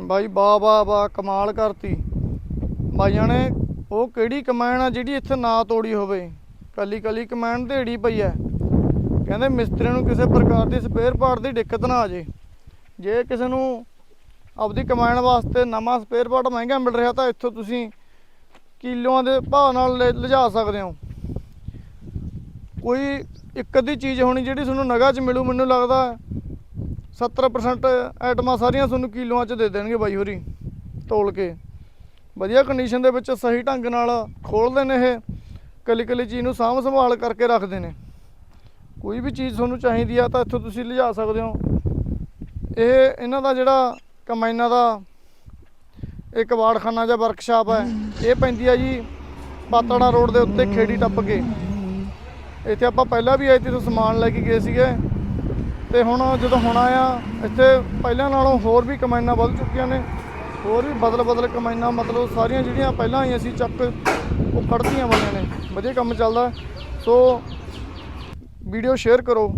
ਬਾਈ ਬਾ ਬਾ ਬਾ ਕਮਾਲ ਕਰਤੀ। ਬਾਈਆਂ ਨੇ, ਉਹ ਕਿਹੜੀ ਕਮੈਨ ਆ ਜਿਹੜੀ ਇੱਥੇ ਨਾ ਤੋੜੀ ਹੋਵੇ? ਕੱਲੀ ਕੱਲੀ ਕਮੈਨ ਢੇੜੀ ਪਈ ਐ। ਕਹਿੰਦੇ ਮਿਸਤਰੀ ਨੂੰ ਕਿਸੇ ਪ੍ਰਕਾਰ ਦੀ ਸਪੇਅਰ ਪਾਰਟ ਦੀ ਦਿੱਕਤ ਨਾ ਆ ਜੇ। ਜੇ ਕਿਸੇ ਨੂੰ ਆਪਦੀ ਕਮਾਇਣ ਵਾਸਤੇ ਨਵਾਂ ਸਪੇਅਰ ਪਾਰਟ ਮਹਿੰਗਾ ਮਿਲ ਰਿਹਾ ਤਾਂ ਇੱਥੋਂ ਤੁਸੀਂ ਕਿਲੋਆਂ ਦੇ ਭਾਅ ਨਾਲ ਲੈ- ਲਿਜਾ ਸਕਦੇ ਹੋ। ਕੋਈ ਇੱਕ ਅੱਧੀ ਚੀਜ਼ ਹੋਣੀ ਜਿਹੜੀ ਤੁਹਾਨੂੰ ਨਗਾ 'ਚ ਮਿਲੂ, ਮੈਨੂੰ ਲੱਗਦਾ 70% ਆਈਟਮਾਂ ਸਾਰੀਆਂ ਤੁਹਾਨੂੰ ਕਿਲੋਆਂ 'ਚ ਦੇ ਦੇਣਗੇ ਬਾਈ ਹੋਰੀ, ਤੋਲ ਕੇ। ਵਧੀਆ ਕੰਡੀਸ਼ਨ ਦੇ ਵਿੱਚ ਸਹੀ ਢੰਗ ਨਾਲ ਖੋਲਦੇ ਨੇ ਇਹ, ਕੱਲੀ ਕੱਲੀ ਚੀਜ਼ ਨੂੰ ਸਾਂਭ ਸੰਭਾਲ ਕਰਕੇ ਰੱਖਦੇ ਨੇ। ਕੋਈ ਵੀ ਚੀਜ਼ ਤੁਹਾਨੂੰ ਚਾਹੀਦੀ ਆ ਤਾਂ ਇੱਥੋਂ ਤੁਸੀਂ ਲਿਜਾ ਸਕਦੇ ਹੋ। ਇਹ ਇਹਨਾਂ ਦਾ ਜਿਹੜਾ ਕੰਬਾਈਨਾਂ ਦਾ ਇਹ ਕਬਾੜਖਾਨਾ ਜਾਂ ਵਰਕਸ਼ਾਪ ਹੈ ਇਹ ਪੈਂਦੀ ਆ ਜੀ ਪਾਤੜਾ ਰੋਡ ਦੇ ਉੱਤੇ ਖੇੜੀ ਟੱਪ ਕੇ। ਇੱਥੇ ਆਪਾਂ ਪਹਿਲਾਂ ਵੀ ਆਏ ਤੇ ਸਮਾਨ ਲੈ ਕੇ ਗਏ ਸੀਗੇ। ਤੇ ਹੁਣ ਜਦੋਂ ਹੁਣ ਆਇਆ, ਇੱਥੇ ਪਹਿਲਾਂ ਨਾਲੋਂ ਹੋਰ ਵੀ ਕਮਾਈਨਾਂ ਵੱਧ ਚੁੱਕੀਆਂ ਨੇ। ਹੋਰ ਵੀ ਬਦਲ ਬਦਲ ਕਮਾਈਨਾਂ ਮਤਲਬ ਸਾਰੀਆਂ ਜਿਹੜੀਆਂ ਪਹਿਲਾਂ ਆਈਆਂ ਸੀ, ਚੱਕ ਉਹ ਖੜਤੀਆਂ ਹੋਈਆਂ ਨੇ। ਵਧੀਆ ਕੰਮ ਚੱਲਦਾ। ਸੋ ਵੀਡੀਓ ਸ਼ੇਅਰ ਕਰੋ।